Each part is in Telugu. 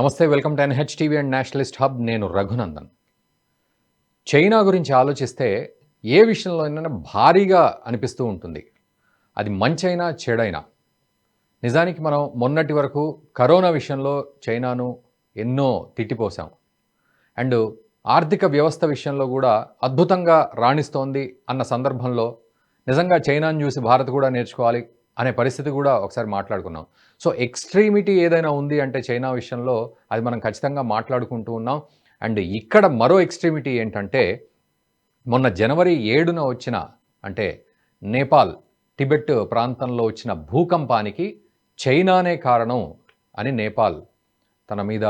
నమస్తే welcome to NH TV and nationalist hub. నేను రఘునందన్. చైనా గురించి ఆలోచిస్తే ఏ విషయంలో అయినా భారీగా అనిపిస్తూ ఉంటుంది. అది మంచైనా చెడైనా. నిజానికి మనం మొన్నటి వరకు కరోనా విషయంలో చైనాను ఎన్నో తిట్టిపోసాం. అండ్ ఆర్థిక వ్యవస్థ విషయంలో కూడా అద్భుతంగా రాణిస్తోంది అన్న సందర్భంలో నిజంగా చైనాను చూసి భారత్ కూడా నేర్చుకోవాలి. అనే పరిస్థితి కూడా ఒకసారి మాట్లాడుకున్నాం. సో ఎక్స్ట్రీమిటీ ఏదైనా ఉంది అంటే చైనా విషయంలో అది మనం ఖచ్చితంగా మాట్లాడుకుంటూ ఉన్నాం. అండ్ ఇక్కడ మరో ఎక్స్ట్రీమిటీ ఏంటంటే మొన్న జనవరి ఏడున వచ్చిన అంటే నేపాల్ టిబెట్ ప్రాంతంలో వచ్చిన భూకంపానికి చైనానే కారణం అని నేపాల్ తన మీద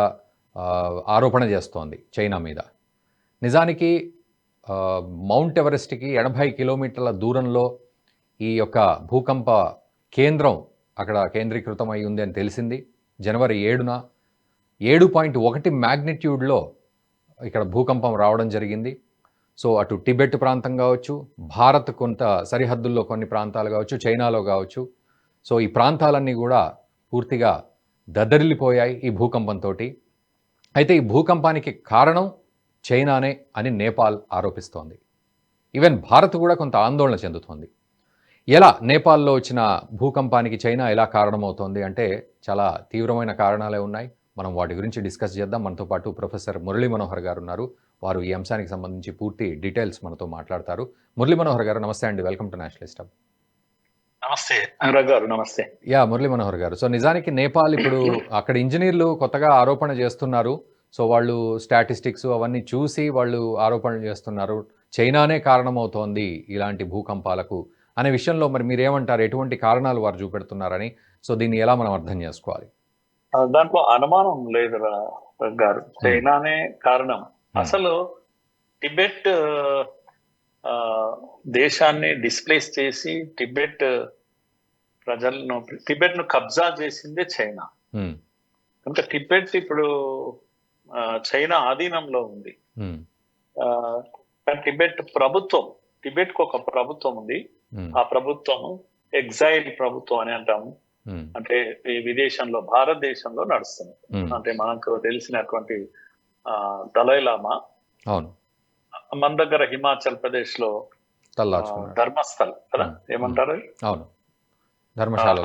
ఆరోపణ చేస్తోంది చైనా మీద. నిజానికి మౌంట్ ఎవరెస్ట్కి ఎనభై కిలోమీటర్ల దూరంలో ఈ యొక్క భూకంప కేంద్రం అక్కడ కేంద్రీకృతం ఉంది అని తెలిసింది. జనవరి ఏడున ఏడు పాయింట్ ఒకటి మ్యాగ్నిట్యూడ్లో ఇక్కడ భూకంపం రావడం జరిగింది. సో అటు టిబెట్ ప్రాంతం కావచ్చు భారత్ కొంత సరిహద్దుల్లో కొన్ని ప్రాంతాలు కావచ్చు చైనాలో కావచ్చు. సో ఈ ప్రాంతాలన్నీ కూడా పూర్తిగా దద్దరిల్లిపోయాయి ఈ భూకంపంతో అయితే ఈ భూకంపానికి కారణం చైనానే అని నేపాల్ ఆరోపిస్తోంది. ఈవెన్ భారత్ కూడా కొంత ఆందోళన చెందుతోంది. ఎలా నేపాల్లో వచ్చిన భూకంపానికి చైనా ఎలా కారణమవుతోంది అంటే చాలా తీవ్రమైన కారణాలే ఉన్నాయి. మనం వాటి గురించి డిస్కస్ చేద్దాం. మనతో పాటు ప్రొఫెసర్ మురళీ మనోహర్ గారు ఉన్నారు. వారు ఈ అంశానికి సంబంధించి పూర్తి డీటెయిల్స్ మనతో మాట్లాడతారు. మురళీ మనోహర్ గారు నమస్తే అండి. వెల్కమ్ టు నేషనలిస్ట్ హబ్ నమస్తే. అనురాగ్ గారు నమస్తే. యా మురళీ మనోహర్ గారు. సో నిజానికి నేపాల్ ఇప్పుడు అక్కడ ఇంజనీర్లు కొత్తగా ఆరోపణ చేస్తున్నారు. సో వాళ్ళు స్టాటిస్టిక్స్ అవన్నీ చూసి వాళ్ళు ఆరోపణలు చేస్తున్నారు. చైనానే కారణమవుతోంది ఇలాంటి భూకంపాలకు. అనే విషయంలో మరి మీరేమంటారు? ఎటువంటి కారణాలు వారు చూపెడుతున్నారని? సో దీన్ని ఎలా మనం అర్థం చేసుకోవాలి? దాంట్లో అనుమానం లేదు గారు చైనానే కారణం. అసలు టిబెట్ దేశాన్ని డిస్ప్లేస్ చేసి టిబెట్ ప్రజలను టిబెట్ను కబ్జా చేసిందే చైనా. కనుక టిబెట్ ఇప్పుడు చైనా ఆధీనంలో ఉంది. టిబెట్ ప్రభుత్వం టిబెట్కు ఒక ప్రభుత్వం ఉంది. ఆ ప్రభుత్వం ఎగ్జైల్ ప్రభుత్వం అని అంటాము. ఉమ్, అంటే ఈ విదేశంలో భారతదేశంలో నడుస్తుంది. ఉమ్, అంటే మనకు తెలిసినటువంటి ఆ దలైలామా అవును. మన దగ్గర హిమాచల్ ప్రదేశ్లో ధర్మస్థల్ కదా. ఏమంటారు?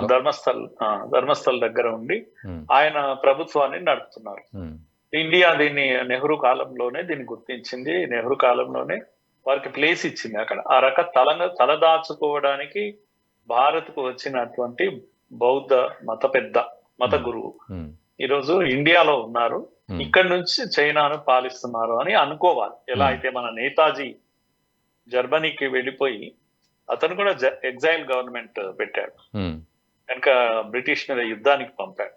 ధర్మస్థల్ ఆ, ధర్మస్థల్ దగ్గర ఉండి ఆయన ప్రభుత్వాన్ని నడుపుతున్నారు. ఇండియా దీన్ని నెహ్రూ కాలంలోనే దీన్ని గుర్తించింది. నెహ్రూ కాలంలోనే వారికి ప్లేస్ ఇచ్చింది అక్కడ. ఆ రక తల తలదాచుకోవడానికి భారత్కు వచ్చినటువంటి బౌద్ధ మత పెద్ద మత Hmm. గురువు. ఉమ్, ఈరోజు ఇండియాలో ఉన్నారు. ఉమ్, ఇక్కడ నుంచి చైనాను పాలిస్తున్నారు అని అనుకోవాలి. ఎలా Hmm. అయితే మన నేతాజీ జర్మనీకి వెళ్ళిపోయి అతను కూడా ఎగ్జైల్ గవర్నమెంట్ పెట్టాడు. కనుక బ్రిటిష్ మీద యుద్ధానికి పంపాడు.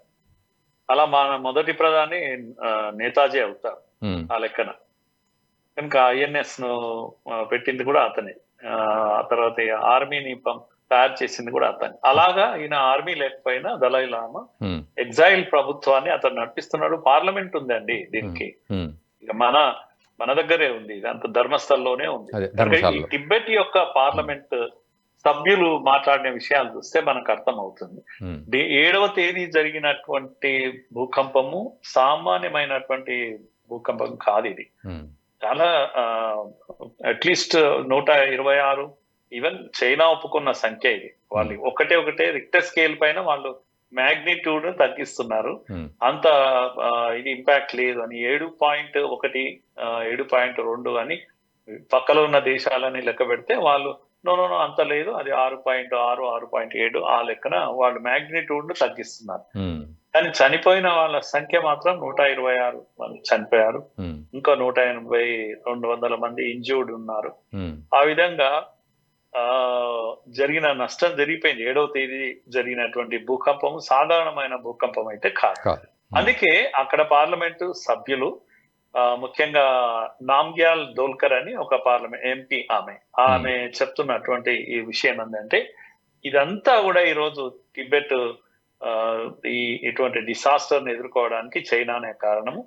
అలా మన మొదటి ప్రధాని నేతాజీ అవుతారు ఆ లెక్కన. కనుక ఐఎన్ఎస్ను పెట్టింది కూడా అతనే. ఆ తర్వాత ఆర్మీని తయారు చేసింది కూడా అతనే. అలాగా ఈయన ఆర్మీ లేకపోయినా దలై లామా ఎగ్జైల్ ప్రభుత్వాన్ని అతను నడిపిస్తున్నాడు. పార్లమెంట్ ఉందండి దీనికి. ఇక మన మన దగ్గరే ఉంది. ఇదంతా ధర్మస్థల్లోనే ఉంది. టిబెట్ యొక్క పార్లమెంట్ సభ్యులు మాట్లాడిన విషయాలు చూస్తే మనకు అర్థమవుతుంది. ఉమ్, డి- ఏడవ తేదీ జరిగినటువంటి భూకంపము సామాన్యమైనటువంటి భూకంపం కాదు ఇది. చాలా అట్లీస్ట్ నూట ఇరవై ఆరు ఈవెన్ చైనా ఒప్పుకున్న సంఖ్య ఇది. వాళ్ళు ఒకటే ఒకటే రిక్టర్ స్కేల్ పైన వాళ్ళు మ్యాగ్నిట్యూడ్ తగ్గిస్తున్నారు. ఉమ్, అంత ఇది ఇంపాక్ట్ లేదు అని ఏడు పాయింట్ ఒకటి ఏడు పాయింట్ రెండు అని పక్కలో ఉన్న దేశాలని లెక్క పెడితే వాళ్ళు నో నో అంత లేదు. అది ఆరు పాయింట్ ఆరు ఆరు పాయింట్ ఏడు ఆ లెక్కన వాళ్ళు మ్యాగ్నిట్యూడ్ తగ్గిస్తున్నారు. ఉమ్, కానీ చనిపోయిన వాళ్ళ సంఖ్య మాత్రం నూట ఇరవై ఆరు మంది చనిపోయారు. ఇంకా నూట ఎనభై రెండు వందల మంది ఇంజ్యూర్డ్ ఉన్నారు. ఉమ్, ఆ విధంగా ఆ జరిగిన నష్టం జరిగిపోయింది. ఏడవ తేదీ జరిగినటువంటి భూకంపం సాధారణమైన భూకంపం అయితే కాదు. కాదు. అందుకే అక్కడ పార్లమెంటు సభ్యులు ముఖ్యంగా నామ్గ్యాల్ దోల్కర్ అని ఒక పార్లమెంట్ ఎంపీ ఆమె. ఆమె చెప్తున్నటువంటి ఈ విషయం ఏంటంటే ఇదంతా కూడా ఈరోజు టిబెట్ ఈ ఇటువంటి డిసాస్టర్ని ఎదుర్కోవడానికి చైనానే కారణము.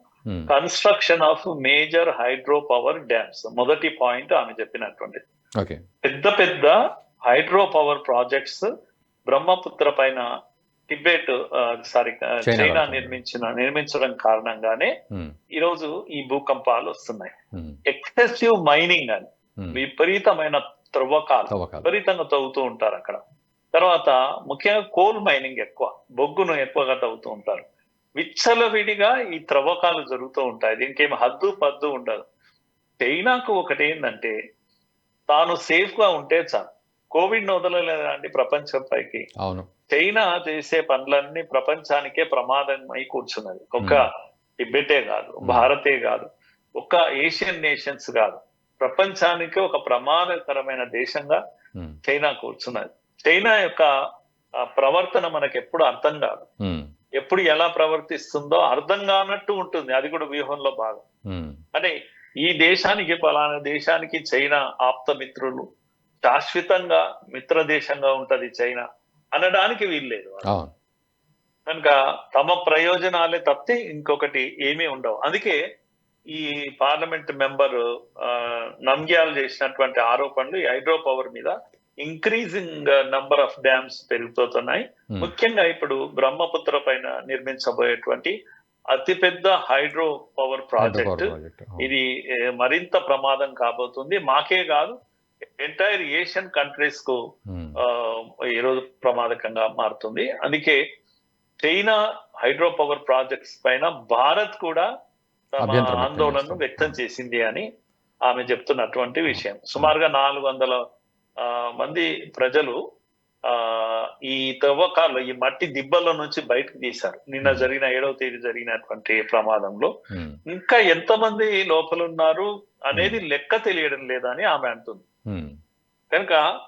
Construction of major hydro power dams మొదటి పాయింట్ ఆమె చెప్పినటువంటి. పెద్ద పెద్ద హైడ్రో పవర్ ప్రాజెక్ట్స్ బ్రహ్మపుత్ర పైన టిబెట్ సారీ చైనా. నిర్మించిన నిర్మించడం కారణంగానే ఉమ్, ఈ రోజు ఈ భూకంపాలు వస్తున్నాయి. ఎక్సెసివ్ మైనింగ్ అని ఉమ్. విపరీతమైన త్రవ్వకాలు విపరీతంగా తవ్వుతూ ఉంటారు అక్కడ. తర్వాత ముఖ్యంగా కోల్ మైనింగ్ ఎక్కువ బొగ్గును ఎక్కువగా తవ్వుతూ ఉంటారు. విచ్చలవిడిగా ఈ త్రవ్వకాలు జరుగుతూ ఉంటాయి. దీనికి ఏమి హద్దు పద్దు ఉండదు. చైనాకు ఒకటి ఏంటంటే తాను సేఫ్గా ఉంటే చాలు. కోవిడ్ వదలలేదండి ప్రపంచం పైకి. అవును. చైనా చేసే పనులన్నీ ప్రపంచానికే ప్రమాదమై కూర్చున్నది. ఒక టిబెటే కాదు భారతే కాదు ఒక ఏషియన్ నేషన్స్ కాదు. ప్రపంచానికి ఒక ప్రమాదకరమైన దేశంగా చైనా కూర్చున్నది. చైనా యొక్క ప్రవర్తన మనకు ఎప్పుడు అర్థం కాదు. ఎప్పుడు ఎలా ప్రవర్తిస్తుందో అర్థం కానట్టు ఉంటుంది. అది కూడా వ్యూహంలో భాగం. అంటే ఈ దేశానికి పలానా దేశానికి చైనా ఆప్త మిత్రులు శాశ్వతంగా మిత్ర దేశంగా ఉంటది చైనా అనడానికి వీల్లేదు కనుక తమ ప్రయోజనాలే తప్పితే ఇంకొకటి ఏమీ ఉండవు. అందుకే ఈ పార్లమెంట్ మెంబర్ నంగ్యాల్ చేసినటువంటి ఆరోపణలు హైడ్రో పవర్ మీద ఇంక్రీజింగ్ నంబర్ ఆఫ్ డ్యామ్స్ పెరిగిపోతున్నాయి ఉమ్, ముఖ్యంగా ఇప్పుడు బ్రహ్మపుత్ర పైన నిర్మించబోయేటువంటి అతిపెద్ద hydro power hydro project power project. అవును. ఇది మరింత ప్రమాదం కాబోతుంది. మాకే కాదు ఎంటైర్ ఏషియన్ కంట్రీస్కు ఆ, ఈరోజు ప్రమాదకంగా మారుతుంది. అందుకే చైనా హైడ్రో పవర్ ప్రాజెక్ట్స్ పైన భారత్ కూడా తమ ఆందోళనను. వ్యక్తం చేసింది అని ఆమె చెప్తున్నటువంటి విషయం. సుమారుగా నాలుగు వందల మంది ప్రజలు ఆ ఈ తవ్వకాలు ఈ మట్టి దిబ్బల నుంచి బయటకు తీశారు. నిన్న Hmm. జరిగిన ఏడవ తేదీ జరిగినటువంటి ప్రమాదంలో ఉమ్, ఇంకా ఎంతమంది లోపల ఉన్నారు అనేది లెక్క తెలియడం లేదని ఆమె అంటుంది. కనుక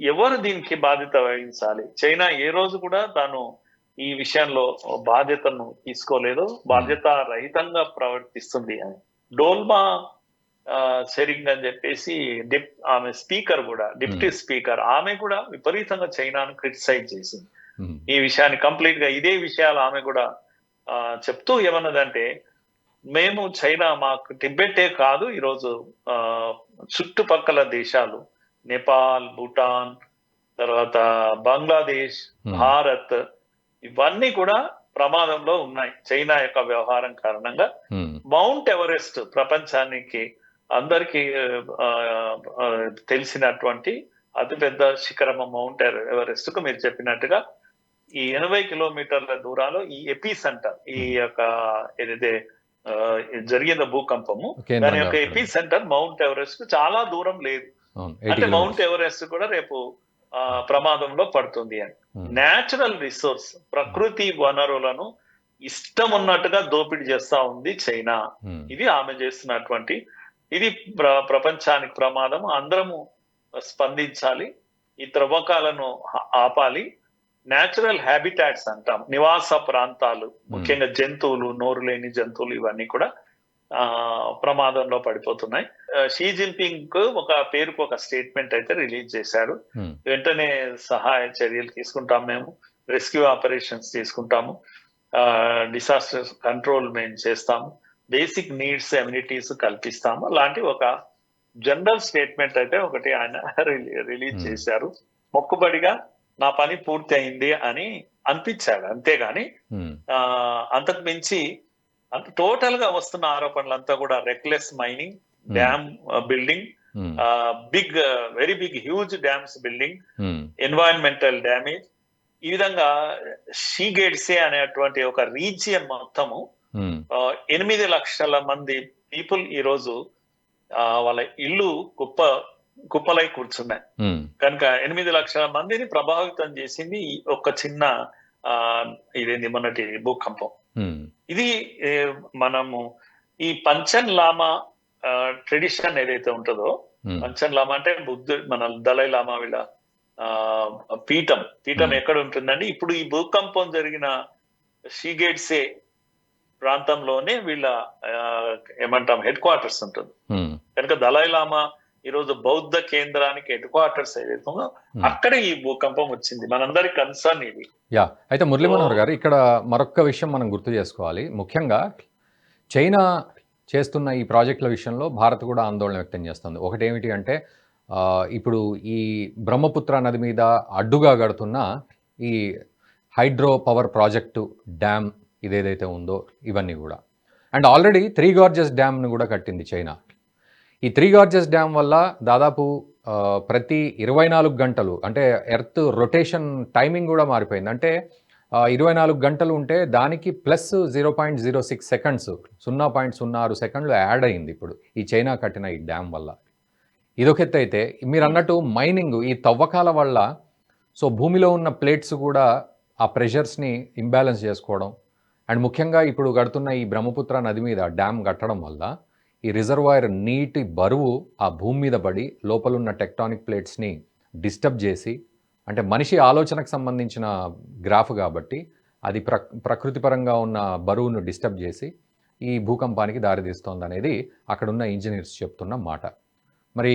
ఎవరు దీనికి బాధ్యత వహించాలి? చైనా ఏ రోజు కూడా తాను ఈ విషయంలో బాధ్యతను తీసుకోలేదు. బాధ్యత రహితంగా ప్రవర్తిస్తుంది అని. డోల్మా సెరింగ్ అని చెప్పేసి డిప్ ఆమె స్పీకర్ కూడా డిప్యూటీ స్పీకర్ ఆమె కూడా విపరీతంగా చైనాను క్రిటిసైజ్ చేసింది. ఈ విషయాన్ని కంప్లీట్గా ఇదే విషయాలు ఆమె కూడా చెప్తూ ఏమన్నదంటే మేము చైనా మాకు టిబెటే కాదు ఈరోజు చుట్టుపక్కల దేశాలు నేపాల్ భూటాన్ తర్వాత బంగ్లాదేశ్ భారత్ ఇవన్నీ కూడా ప్రమాదంలో ఉన్నాయి. చైనా యొక్క వ్యవహారం కారణంగా మౌంట్ ఎవరెస్ట్ ప్రపంచానికి అందరికీ తెలిసినటువంటి అతిపెద్ద శిఖరము మౌంట్ ఎవరెస్ట్కు మీరు చెప్పినట్టుగా ఈ ఎనభై కిలోమీటర్ల దూరాలు ఈ ఎపీ సెంటర్ ఈ యొక్క ఏదైతే జరిగిన భూకంపము దాని యొక్క. ఎపీ సెంటర్ మౌంట్ ఎవరెస్ట్కు చాలా దూరం లేదు. అంటే 80 మౌంట్ ఎవరెస్ట్ కూడా రేపు ప్రమాదంలో పడుతుంది అని. నేచురల్ రిసోర్స్ ప్రకృతి వనరులను ఇష్టం ఉన్నట్టుగా దోపిడీ చేస్తా ఉంది చైనా. ఇది ఆమె చేస్తున్నటువంటి ఇది ప్ర- ప్రపంచానికి ప్రమాదం అందరము స్పందించాలి. ఈ త్రవ్వకాలను ఆపాలి. నేచురల్ హ్యాబిటాట్స్ అంటాం నివాస ప్రాంతాలు ముఖ్యంగా జంతువులు నోరు లేని జంతువులు ఇవన్నీ కూడా ఆ ప్రమాదంలో పడిపోతున్నాయి. షీ జిన్పింగ్ ఒక పేరుకు ఒక స్టేట్మెంట్ అయితే రిలీజ్ చేశారు. వెంటనే సహాయ చర్యలు తీసుకుంటాం మేము. రెస్క్యూ ఆపరేషన్స్ తీసుకుంటాము. డిసాస్టర్ కంట్రోల్ మేము చేస్తాము. బేసిక్ నీడ్స్ ఎమ్యూనిటీస్ కల్పిస్తాము. అలాంటి ఒక జనరల్ స్టేట్మెంట్ అయితే ఒకటి ఆయన రిలీజ్. చేశారు. మొక్కుబడిగా నా పని పూర్తి అయింది అని అనిపించాడు. అంతేగాని అంతకు మించి అంత టోటల్గా వస్తున్న ఆరోపణలంతా కూడా reckless mining dam building big very big huge dams building environmental damage. ఈ విధంగా షీగేడ్సే అనేటువంటి ఒక రీజియన్ మొత్తము ఎనిమిది లక్షల మంది పీపుల్ ఈ రోజు ఆ, వాళ్ళ ఇల్లు కుప్ప కుప్పలై కూర్చున్నాయి. ఉమ్, కనుక ఎనిమిది లక్షల మందిని ప్రభావితం చేసింది ఈ ఒక్క చిన్న ఆ ఇదేంది మొన్నటి భూకంపం. ఉమ్, ఇది మనము ఈ పంచన్ లామా ట్రెడిషన్ ఏదైతే ఉంటుందో పంచన్ లామా అంటే బుద్ధు మన దలై లామా వీళ్ళ ఆ పీఠం పీఠం Hmm. ఎక్కడ ఉంటుందండి? ఇప్పుడు ఈ భూకంపం జరిగిన షీగేట్సే ప్రాంతంలోనే వీళ్ళ ఏమంటాం హెడ్ క్వార్టర్స్ ఉంటుంది. కనుక దలై లామా ఈ రోజు బౌద్ధ కేంద్రానికి హెడ్ క్వార్టర్స్ ఏదైతే ఉందో ఉమ్. అక్కడే ఈ భూకంపం వచ్చింది. మనందరి కన్సర్న్ ఇది. యా. అయితే మురళీ మనోహర్ గారు ఇక్కడ మరొక విషయం మనం గుర్తు చేసుకోవాలి. ముఖ్యంగా చైనా చేస్తున్న ఈ ప్రాజెక్టుల విషయంలో భారత్ కూడా ఆందోళన వ్యక్తం చేస్తుంది. ఒకటి ఏమిటి అంటే ఇప్పుడు ఈ బ్రహ్మపుత్ర నది మీద అడ్డుగా గడుతున్న ఈ హైడ్రో పవర్ ప్రాజెక్టు డ్యామ్ ఇదేదైతే ఉందో ఇవన్నీ కూడా. అండ్ ఆల్రెడీ త్రీ గార్జెస్ డ్యామ్ను కూడా కట్టింది చైనా. ఈ త్రీ గార్జెస్ డ్యామ్ వల్ల దాదాపు ప్రతి ఇరవై నాలుగు గంటలు అంటే ఎర్త్ రొటేషన్ టైమింగ్ కూడా మారిపోయింది. అంటే ఇరవై నాలుగు గంటలు ఉంటే దానికి plus zero point zero six seconds సున్నా పాయింట్ సున్నా ఆరు సెకండ్లు యాడ్ అయింది ఇప్పుడు ఈ చైనా కట్టిన ఈ డ్యామ్ వల్ల. ఇదొక ఎత్తు అయితే మీరు అన్నట్టు మైనింగ్ ఈ తవ్వకాల వల్ల సో భూమిలో ఉన్న ప్లేట్స్ కూడా ఆ ప్రెషర్స్ని ఇంబ్యాలెన్స్ చేసుకోవడం అండ్ ముఖ్యంగా ఇప్పుడు కడుతున్న ఈ బ్రహ్మపుత్ర నది మీద డ్యామ్ కట్టడం వల్ల ఈ రిజర్వాయర్ నీటి బరువు ఆ భూమి మీద పడి లోపలున్న టెక్టానిక్ ప్లేట్స్ని డిస్టర్బ్ చేసి అంటే మనిషి ఆలోచనకు సంబంధించిన గ్రాఫ్ కాబట్టి అది ప్ర ప్రకృతిపరంగా ఉన్న బరువును డిస్టర్బ్ చేసి ఈ భూకంపానికి దారితీస్తోంది అనేది అక్కడున్న ఇంజనీర్స్ చెప్తున్న మాట. మరి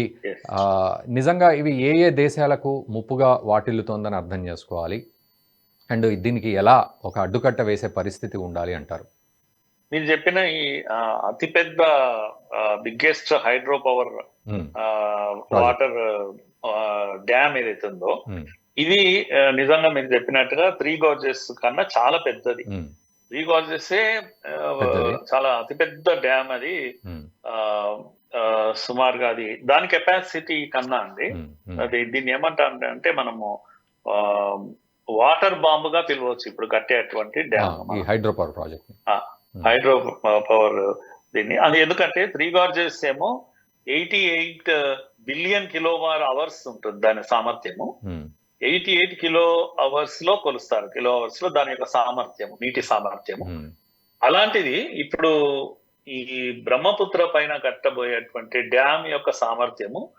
నిజంగా ఇవి ఏ ఏ దేశాలకు ముప్పుగా వాటిల్లుతోందని అర్థం చేసుకోవాలి? అండ్ దీనికి ఎలా ఒక అడ్డుకట్ట వేసే పరిస్థితి ఉండాలి అంటారు? మీరు చెప్పిన ఈ అతిపెద్ద biggest hydro power water dam ఏదైతే ఉందో ఇది నిజంగా మీరు చెప్పినట్టుగా త్రీ గార్జెస్ కన్నా చాలా పెద్దది. త్రీ గార్జెస్ పెద్దది. చాలా అతిపెద్ద డ్యామ్ అది. ఆ, సుమారుగా అది దాని కెపాసిటీ కన్నా అండి. ఉమ్, అది దీన్ని ఏమంటారు అంటే మనము వాటర్ బాంబుగా పిలవచ్చు. ఇప్పుడు కట్టేటువంటి dam hydro power project. Hydro power దీన్ని. అది ఎందుకంటే త్రీ గార్జెస్ ఏమో eighty eight billion kilowatt hours ఉంటుంది దాని సామర్థ్యము. ఎయిటీ ఎయిట్ కిలో అవర్స్లో కొలుస్తారు. కిలో అవర్స్లో దాని యొక్క సామర్థ్యము నీటి సామర్థ్యము. అలాంటిది ఇప్పుడు ఈ బ్రహ్మపుత్ర పైన కట్టబోయేటువంటి డ్యామ్ యొక్క సామర్థ్యము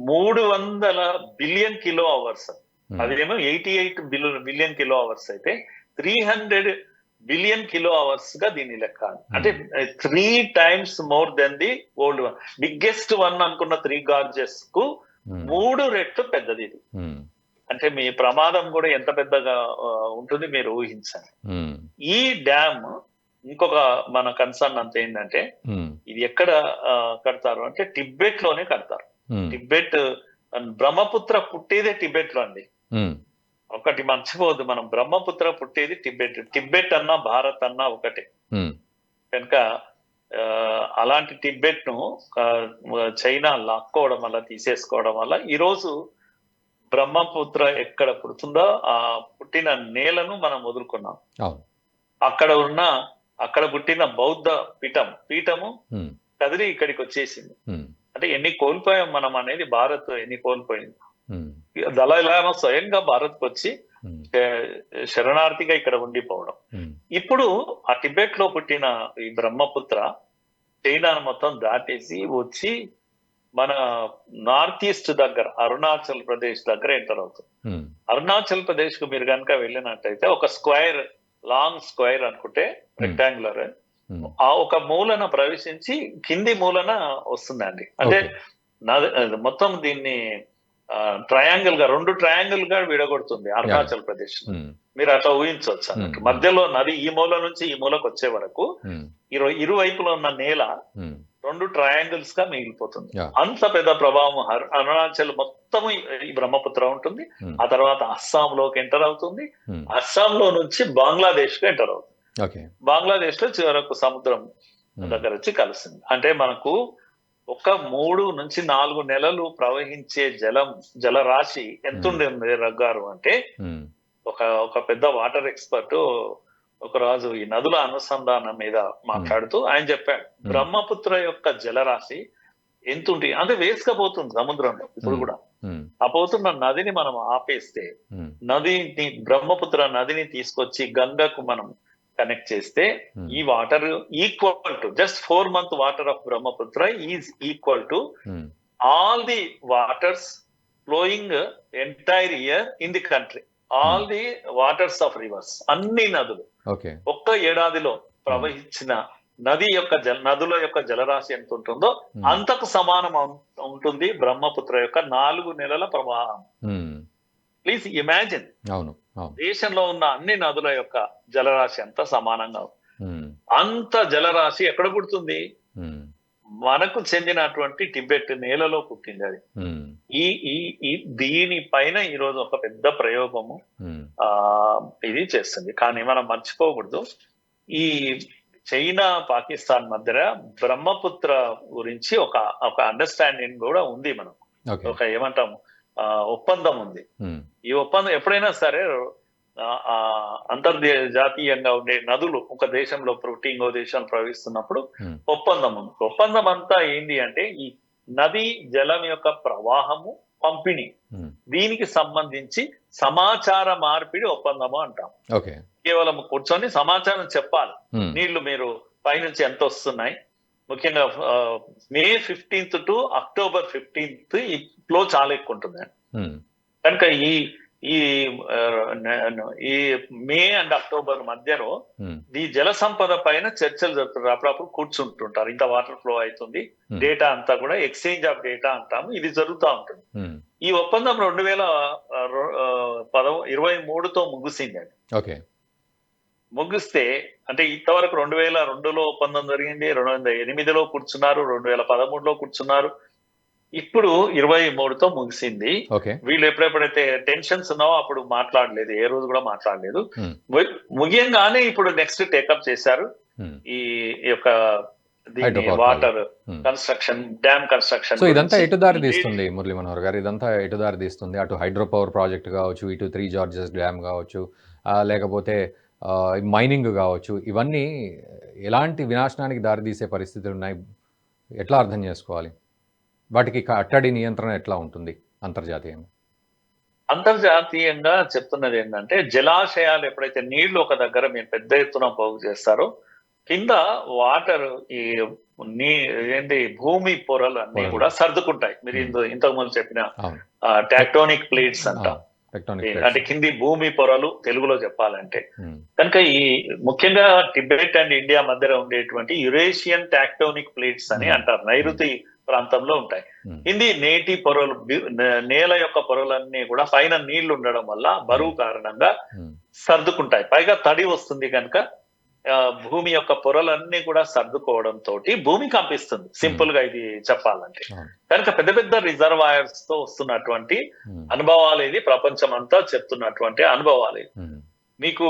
మూడు వందల బిలియన్ కిలో అవర్స్. అదేమో eighty eight billion kilo hours అయితే త్రీ హండ్రెడ్ బిలియన్ కిలో అవర్స్గా దీని లెక్క. అంటే three times more then the old one. Biggest one అనుకున్న త్రీ గార్జెస్కు మూడు రెట్లు పెద్దది ఇది. అంటే మీ ప్రమాదం కూడా ఎంత పెద్దగా ఉంటుంది మీరు ఊహించండి. ఈ డ్యామ్ ఇంకొక మన కన్సర్న్ అంత ఏంటంటే ఇది ఎక్కడ కడతారు అంటే టిబెట్లోనే కడతారు టిబెట్ బ్రహ్మపుత్ర పుట్టేదే టిబెట్లో అండి. ఒకటి మర్చిపోవద్దు మనం బ్రహ్మపుత్ర పుట్టేది టిబెట్. టిబెట్ అన్నా భారత్ అన్నా ఒకటే. కనుక ఆ, అలాంటి టిబెట్ను చైనా లాక్కోవడం వల్ల తీసేసుకోవడం వల్ల ఈ రోజు బ్రహ్మపుత్ర ఎక్కడ పుడుతుందో ఆ పుట్టిన నేలను మనం వదులుకున్నాం. అక్కడ ఉన్న అక్కడ పుట్టిన బౌద్ధ పీఠం పీఠము కదిలి ఇక్కడికి వచ్చేసింది. అంటే ఎన్ని కోల్పోయాం మనం అనేది భారత్ ఎన్ని కోల్పోయింది. దళాయి లామా స్వయంగా భారత్కు వచ్చి శరణార్థిగా ఇక్కడ ఉండిపోవడం. ఇప్పుడు ఆ టిబెట్లో పుట్టిన ఈ బ్రహ్మపుత్ర చైనాను మొత్తం దాటేసి వచ్చి మన నార్త్ ఈస్ట్ దగ్గర అరుణాచల్ ప్రదేశ్ దగ్గర ఎంటర్ అవుతుంది. అరుణాచల్ ప్రదేశ్కు మీరు కనుక వెళ్ళినట్టయితే ఒక స్క్వైర్ లాంగ్ స్క్వైర్ అనుకుంటే రెక్టాంగులర్. ఆ ఒక మూలన ప్రవేశించి కింది మూలన వస్తుందండి. అంటే మొత్తం దీన్ని ట్రయాంగిల్గా రెండు ట్రయాంగిల్గా విడగొడుతుంది అరుణాచల్ ప్రదేశ్. మీరు అట్లా ఊహించవచ్చు? అన్నట్టు Hmm. మధ్యలో నది ఈ మూల నుంచి ఈ మూలకు వచ్చే వరకు ఇరు ఇరువైపులో ఉన్న నేల రెండు ట్రయాంగిల్స్గా మిగిలిపోతుంది. అంత పెద్ద ప్రభావం అరుణాచల్ మొత్తం ఈ- బ్రహ్మపుత్ర ఉంటుంది. ఆ తర్వాత అస్సాం లోకి ఎంటర్ అవుతుంది. అస్సాం లో నుంచి బంగ్లాదేశ్కు ఎంటర్ అవుతుంది. బంగ్లాదేశ్లో చివరకు సముద్రం దగ్గర వచ్చి కలుస్తుంది. అంటే మనకు ఒక మూడు నుంచి నాలుగు నెలలు ప్రవహించే జలం జలరాశి ఎంత Hmm. ఉండే రగ్గారు అంటే ఒక ఒక పెద్ద వాటర్ ఎక్స్పర్ట్ ఒక రాజు ఈ నదుల అనుసంధానం మీద మాట్లాడుతూ ఆయన చెప్పాడు బ్రహ్మపుత్ర యొక్క జలరాశి ఎంత ఉంటుంది అంటే వేసుకపోతుంది సముద్రంలో ఇప్పుడు. కూడా. ఆ పోతున్న నదిని మనం ఆపేస్తే నదిని బ్రహ్మపుత్ర నదిని తీసుకొచ్చి గంగకు మనం కనెక్ట్ చేస్తే ఈ water equal to just four month water of Brahmaputra is equal to all the waters flowing entire year in the country all the waters of rivers అన్ని నదులు. ఒక్క ఏడాదిలో ప్రవహించిన నది యొక్క జల నదుల యొక్క జలరాశి ఎంత ఉంటుందో అంతకు సమానం ఉంటుంది బ్రహ్మపుత్ర యొక్క నాలుగు నెలల ప్రవాహం. ప్లీజ్ ఇమాజిన్ అవును అవును. దేశంలో ఉన్న అన్ని నదుల యొక్క జలరాశి అంతా సమానంగా అంత జలరాశి ఎక్కడ పుడుతుంది? మనకు చెందినటువంటి టిబెట్ నేలలో పుట్టింది అది. ఈ ఈ దీని పైన ఈ రోజు ఒక పెద్ద ప్రయోగము ఆ ఇది చేస్తుంది. కానీ మనం మర్చిపోకూడదు. ఈ చైనా పాకిస్తాన్ మధ్య బ్రహ్మపుత్ర గురించి ఒక ఒక అండర్స్టాండింగ్ కూడా ఉంది మనం ఓకే. ఒక ఏమంటాము? ఒప్పందం ఉంది. ఈ ఒప్పందం ఎప్పుడైనా సరే అంతర్జాతీయంగా ఉండే నదులు ఒక దేశంలో ఇంకో దేశం ప్రవహిస్తున్నప్పుడు. ఒప్పందం ఉంది. ఒప్పందం అంతా ఏంటి అంటే ఈ నది జలం యొక్క ప్రవాహము పంపిణీ దీనికి సంబంధించి సమాచార మార్పిడి ఒప్పందము అంటాం. ఓకే. కేవలం కూర్చొని సమాచారం చెప్పాలి. నీళ్ళు మీరు పైనుంచి ఎంత వస్తున్నాయి? ముఖ్యంగా May fifteenth to October fifteenth ఈ ఫ్లో చాలా ఎక్కువ ఉంటుంది. కనుక ఈ ఈ ఈ మే అండ్ అక్టోబర్ మధ్యలో ఈ జల సంపద పైన చర్చలు జరుపుతారు. అప్పుడప్పుడు కూర్చుంటుంటారు ఇంత వాటర్ ఫ్లో అవుతుంది. డేటా అంతా కూడా ఎక్స్చేంజ్ ఆఫ్ డేటా అంటాము. ఇది జరుగుతూ ఉంటుంది. ఈ ఒప్పందం రెండు వేల పదవ ఇరవై మూడుతో ముగిసింది అది. ముగిస్తే అంటే ఇంతవరకు రెండు వేల రెండులో ఒప్పందం జరిగింది రెండు వేల ఎనిమిదిలో కూర్చున్నారు రెండు వేల పదమూడులో కూర్చున్నారు. ఇప్పుడు ఇరవై మూడుతో ముగిసింది. వీళ్ళు ఎప్పుడెప్పుడైతే టెన్షన్స్ ఉన్నావో అప్పుడు మాట్లాడలేదు ఏ రోజు కూడా మాట్లాడలేదు. ముగియంగానే ఇప్పుడు నెక్స్ట్ టేకప్ చేశారు. ఈ యొక్క water. Construction dam construction so ఇదంతా ఎటు దారి తీస్తుంది మురళీ మనోహర్ గారు? ఇదంతా ఎటు దారి తీస్తుంది? అటు హైడ్రో పవర్ ప్రాజెక్ట్ కావచ్చు ఇటు త్రీ జార్జెస్ డ్యామ్ కావచ్చు లేకపోతే మైనింగ్ కావచ్చు ఇవన్నీ ఎలాంటి వినాశనానికి దారితీసే పరిస్థితులు ఉన్నాయి? ఎట్లా అర్థం చేసుకోవాలి? వాటికి కట్టడి నియంత్రణ ఎట్లా ఉంటుంది అంతర్జాతీయంగా? అంతర్జాతీయంగా చెప్తున్నది ఏంటంటే జలాశయాలు ఎప్పుడైతే నీళ్ళు ఒక దగ్గర మీరు పెద్ద ఎత్తున పోగు చేస్తారో కింద వాటర్ ఈ నీ ఏంటి భూమి పొరలు. అన్ని. కూడా సర్దుకుంటాయి. మీరు ఇంత ఇంతకు ముందు చెప్పిన టాక్టోనిక్ ప్లేట్స్ అంటాం. అంటే కింది భూమి పొరలు తెలుగులో చెప్పాలంటే. కనుక ఈ ముఖ్యంగా టిబెట్ అండ్ ఇండియా మధ్యలో ఉండేటువంటి యురేషియన్ టాక్టోనిక్ ప్లేట్స్ అని Hmm. అంటారు. నైరుతి ప్రాంతంలో ఉంటాయి. Hmm. ఇది నేటి పొరలు నేల యొక్క పొరలన్నీ కూడా పైన నీళ్ళు ఉండడం వల్ల బరువు కారణంగా సర్దుకుంటాయి. పైగా తడి వస్తుంది కనుక భూమి యొక్క పొరలన్నీ కూడా సర్దుకోవడం తోటి భూమి కంపిస్తుంది. సింపుల్గా ఇది చెప్పాలంటే. కనుక పెద్ద పెద్ద రిజర్వాయర్స్తో వస్తున్నటువంటి అనుభవాలు ఇది ప్రపంచం అంతా చెప్తున్నటువంటి అనుభవాలు ఇది. మీకు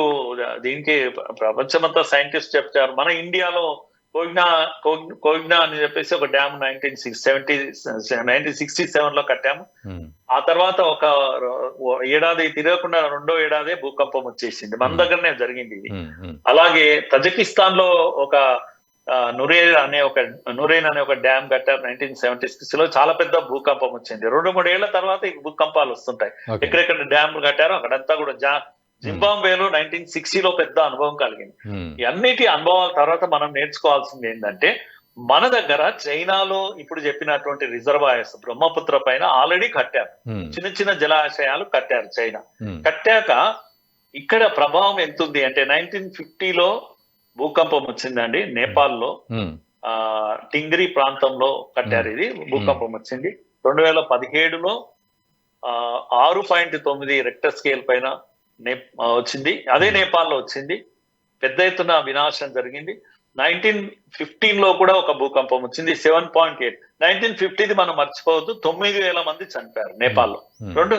దీనికి ప్రపంచమంతా సైంటిస్ట్ చెప్తారు. మన ఇండియాలో కోగ్నా కోగ్- కోగ్నా అని చెప్పేసి ఒక dam nineteen six seventy nineteen sixty సెవెన్లో కట్టాము. ఆ తర్వాత ఒక ఏడాది తిరగకుండా రెండో ఏడాదే భూకంపం వచ్చేసింది. మన Hmm. దగ్గరనే జరిగింది ఇది. అలాగే తజకిస్తాన్లో ఒక నురేన్ అనే ఒక నురేన్ అనే ఒక డ్యామ్ కట్టారు నైన్టీన్ సెవెంటీ సిక్స్లో చాలా పెద్ద భూకంపం వచ్చింది. రెండు మూడు ఏళ్ళ తర్వాత ఈ భూకంపాలు వస్తుంటాయి. ఎక్కడెక్కడ డ్యామ్లు కట్టారో అక్కడంతా కూడా జా జింబాంబేలో నైన్టీన్ సిక్స్టీలో పెద్ద అనుభవం కలిగింది. అన్నిటి అనుభవాల తర్వాత మనం నేర్చుకోవాల్సింది ఏంటంటే మన దగ్గర చైనాలో ఇప్పుడు చెప్పినటువంటి రిజర్వాయర్స్ బ్రహ్మపుత్ర పైన ఆల్రెడీ కట్టారు. చిన్న చిన్న జలాశయాలు కట్టారు చైనా. కట్టాక ఇక్కడ ప్రభావం ఎంత ఉంది అంటే నైన్టీన్ ఫిఫ్టీలో భూకంపం వచ్చిందండి నేపాల్లో. ఆ టింగ్రీ ప్రాంతంలో కట్టారు ఇది భూకంపం వచ్చింది. రెండు వేల పదిహేడులో ఆరు పాయింట్ తొమ్మిది రెక్టర్ స్కేల్ పైన నే- వచ్చింది. అదే నేపాల్లో వచ్చింది. పెద్ద ఎత్తున వినాశనం జరిగింది. నైన్టీన్ ఫిఫ్టీన్లో కూడా ఒక భూకంపం వచ్చింది. Seven point eight. నైన్టీన్ ఫిఫ్టీది మనం మర్చిపోవద్దు. తొమ్మిది వేల మంది చనిపోయారు నేపాల్లో. రెండు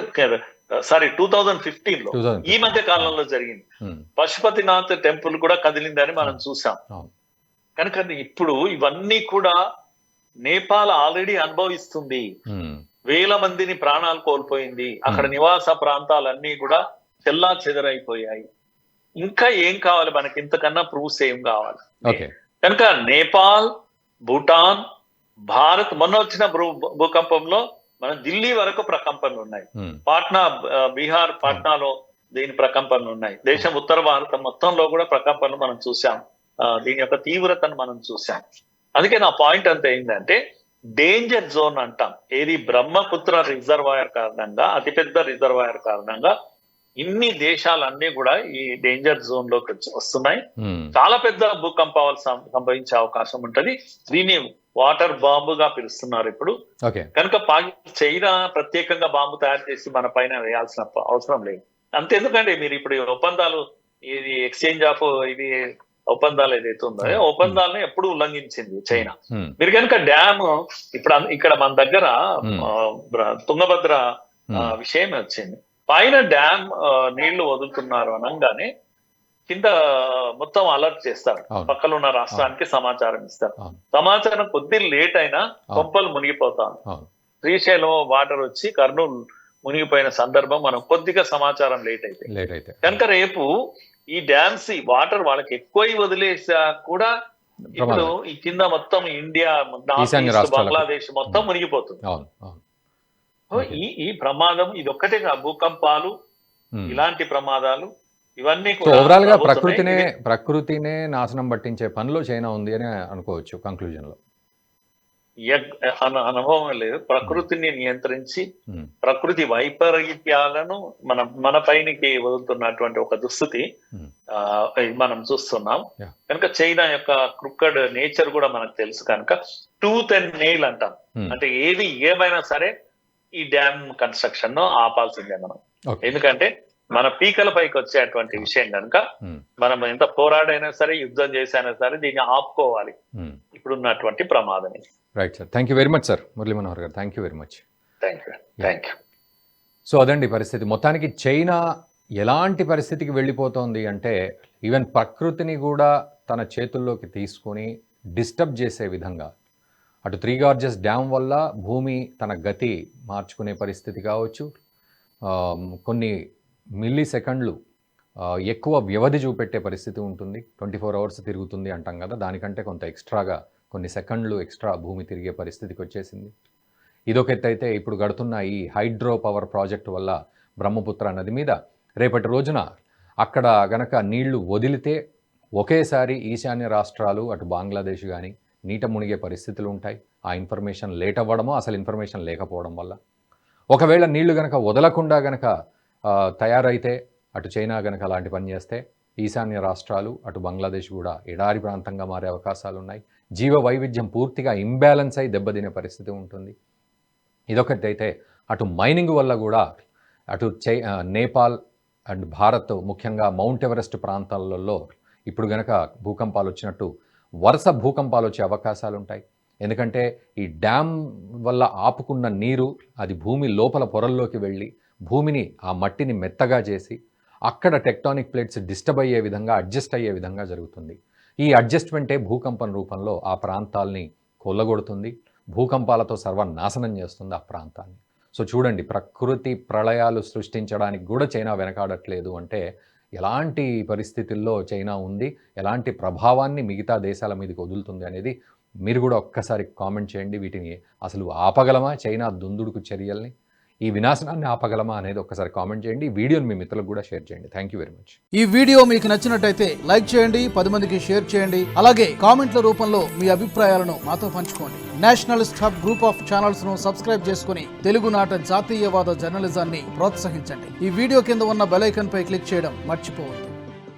సారీ టూ థౌజండ్ ఫిఫ్టీన్. లో ఈ మధ్య కాలంలో జరిగింది. పశుపతినాథ్ టెంపుల్ కూడా కదిలిందని మనం చూసాం. కనుక ఇప్పుడు ఇవన్నీ కూడా నేపాల్ ఆల్రెడీ అనుభవిస్తుంది. వేల మందిని ప్రాణాలు కోల్పోయింది. అక్కడ Hmm. నివాస ప్రాంతాలన్నీ కూడా చెల్లా చెదరైపోయాయి. ఇంకా ఏం కావాలి మనకి? ఇంతకన్నా ప్రూఫ్స్ ఏం కావాలి? కనుక నేపాల్ భూటాన్ భారత్ మొన్న వచ్చిన భూ- భూకంపంలో మన ఢిల్లీ వరకు ప్రకంపనలు ఉన్నాయి. పాట్నా బీహార్ పాట్నాలో దీని ప్రకంపనలు ఉన్నాయి. దేశం ఉత్తర భారతం మొత్తంలో కూడా ప్రకంపనలు మనం చూసాం దీని యొక్క తీవ్రతను మనం చూసాం అందుకే నా పాయింట్ అంతా ఏంటంటే డేంజర్ జోన్ అంటాం. ఏది బ్రహ్మపుత్ర రిజర్వాయర్ కారణంగా అతిపెద్ద రిజర్వాయర్ కారణంగా ఇన్ని దేశాలన్నీ కూడా ఈ డేంజర్ జోన్లోకి వస్తున్నాయి. చాలా పెద్ద భూకంపాలు సంభవించే అవకాశం ఉంటది. దీన్ని వాటర్ బాంబుగా పిలుస్తున్నారు ఇప్పుడు. కనుక పాకి చైనా ప్రత్యేకంగా బాంబు తయారు చేసి మన పైన వేయాల్సిన అవసరం లేదు. అంతెందుకండి మీరు ఇప్పుడు ఒప్పందాలు ఇది ఎక్స్చేంజ్ ఆఫ్ ఇది ఒప్పందాలు ఏదైతే ఉందో Hmm. ఒప్పందాలను ఎప్పుడు ఉల్లంఘించింది చైనా. మీరు కనుక డ్యామ్ ఇప్పుడు ఇక్కడ మన దగ్గర Hmm. తుంగభద్ర ఆ, విషయం వచ్చింది. పైన డ్యామ్ నీళ్ళు వదులుతున్నారు అనగానే కింద మొత్తం అలర్ట్ చేస్తారు. పక్కన ఉన్న రాష్ట్రానికి సమాచారం ఇస్తారు. సమాచారం కొద్ది లేట్ అయినా కొంపలు మునిగిపోతాం శ్రీశైలం వాటర్ వచ్చి కర్నూలు మునిగిపోయిన సందర్భం మనం కొద్దిగా సమాచారం లేట్ అయితే. లేట్ అయితే. కనుక రేపు ఈ డ్యామ్స్ వాటర్ వాళ్ళకి ఎక్కువ వదిలేసా కూడా ఇప్పుడు ఈ కింద మొత్తం ఇండియా. బంగ్లాదేశ్ మొత్తం మునిగిపోతుంది. ఈ ఈ ప్రమాదం ఇది ఒక్కటే కాదు భూకంపాలు ఉమ్. ఇలాంటి ప్రమాదాలు ఇవన్నీ ఓవరాల్గా ప్రకృతినే ప్రకృతినే నాశనం పట్టించే పనిలో చైనా ఉంది అని అనుకోవచ్చు కంక్లూజన్లో అనుభవం లేదు ప్రకృతిని నియంత్రించి ఉమ్. ప్రకృతి వైపరీత్యాలను మన మన పైనకి వదులుతున్నటువంటి ఒక దుస్థితి Hmm. మనం చూస్తున్నాం. కనుక చైనా యొక్క క్రుక్కడ్ నేచర్ కూడా మనకు తెలుసు కనుక టూత్ అండ్ నెయిల్ అంటాం Hmm. అంటే ఏది ఏమైనా సరే ఈ డ్యామ్ కన్స్ట్రక్షన్ను ఆపాల్సిందే మనం. ఎందుకంటే మన పీకల పైకి వచ్చేటువంటి విషయం కనుక ఉమ్. మనం ఎంత పోరాడైనా సరే యుద్ధం చేసైనా సరే దీన్ని ఆపుకోవాలి. ఉమ్. ఇప్పుడున్నటువంటి ప్రమాదం right sir thank you very much sir Murali Manohar garu thank you very much thank you thank you so అదండి పరిస్థితి. మొత్తానికి చైనా ఎలాంటి పరిస్థితికి వెళ్ళిపోతోంది అంటే ఈవెన్ ప్రకృతిని కూడా తన చేతుల్లోకి తీసుకొని డిస్టర్బ్ చేసే విధంగా అటు త్రీ గార్జెస్ డ్యామ్ వల్ల భూమి తన గతి మార్చుకునే పరిస్థితి కావచ్చు. కొన్ని మిల్లీ సెకండ్లు ఎక్కువ వ్యవధి చూపెట్టే పరిస్థితి ఉంటుంది. ట్వంటీ ఫోర్ అవర్స్ తిరుగుతుంది అంటాం కదా దానికంటే కొంత ఎక్స్ట్రాగా కొన్ని సెకండ్లు ఎక్స్ట్రా భూమి తిరిగే పరిస్థితికి వచ్చేసింది. ఇదొక ఎత్తు అయితే ఇప్పుడు గడుతున్న ఈ హైడ్రో పవర్ ప్రాజెక్టు వల్ల బ్రహ్మపుత్ర నది మీద రేపటి రోజున అక్కడ గనక నీళ్ళు వదిలితే ఒకేసారి ఈశాన్య రాష్ట్రాలు అటు బంగ్లాదేశ్ కానీ నీట మునిగే పరిస్థితులు ఉంటాయి ఆ ఇన్ఫర్మేషన్ లేట్ అవ్వడమో అసలు ఇన్ఫర్మేషన్ లేకపోవడం వల్ల. ఒకవేళ నీళ్ళు గనక వదలకుండా గనక తయారైతే అటు చైనా గనక అలాంటి పని చేస్తే ఈశాన్య రాష్ట్రాలు అటు బంగ్లాదేశ్ కూడా ఎడారి ప్రాంతంగా మారే అవకాశాలు ఉన్నాయి జీవ వైవిధ్యం పూర్తిగా ఇంబ్యాలెన్స్ అయి దెబ్బతినే పరిస్థితి ఉంటుంది. ఇదొకటి అయితే అటు మైనింగ్ వల్ల కూడా అటు చై నేపాల్ అండ్ భారత్ ముఖ్యంగా మౌంట్ ఎవరెస్ట్ ప్రాంతాలలో ఇప్పుడు గనక భూకంపాలు వచ్చినట్టు వరుస భూకంపాలు వచ్చే అవకాశాలు ఉంటాయి ఎందుకంటే ఈ డ్యామ్ వల్ల ఆపుకున్న నీరు అది భూమి లోపల పొరల్లోకి వెళ్ళి భూమిని ఆ మట్టిని మెత్తగా చేసి అక్కడ టెక్టానిక్ ప్లేట్స్ డిస్టర్బ్ అయ్యే విధంగా అడ్జస్ట్ అయ్యే విధంగా జరుగుతుంది. ఈ అడ్జస్ట్మెంటే భూకంపం రూపంలో ఆ ప్రాంతాల్ని కొల్లగొడుతుంది. భూకంపాలతో సర్వనాశనం చేస్తుంది ఆ ప్రాంతాన్ని. సో చూడండి ప్రకృతి ప్రళయాలు సృష్టించడానికి కూడా చైనా వెనకాడట్లేదు అంటే ఎలాంటి పరిస్థితుల్లో చైనా ఉంది ఎలాంటి ప్రభావాన్ని మిగతా దేశాల మీదకి వదులుతుంది అనేది మీరు కూడా ఒక్కసారి కామెంట్ చేయండి. వీటిని అసలు ఆపగలమా? చైనా దుందుడుకు చర్యల్ని? ఈ వినాశనాన్ని ఆపగలమా అనేది ఒకసారి కామెంట్ చేయండి. ఈ వీడియోని మీ మిత్రులకు కూడా షేర్ చేయండి. థ్యాంక్ యూ వెరీ మచ్ ఈ వీడియో మీకు నచ్చినట్టయితే లైక్ చేయండి పది మందికి షేర్ చేయండి. అలాగే కామెంట్ల రూపంలో మీ అభిప్రాయాలను మాతో పంచుకోండి. నేషనలిస్ట్ హబ్ గ్రూప్ ఆఫ్ ఛానల్స్ను సబ్స్క్రైబ్ చేసుకుని తెలుగునాట జాతీయవాద జర్నలిజాన్ని ప్రోత్సహించండి. ఈ వీడియో కింద ఉన్న బెల్ పై క్లిక్ చేయడం మర్చిపోవద్దు.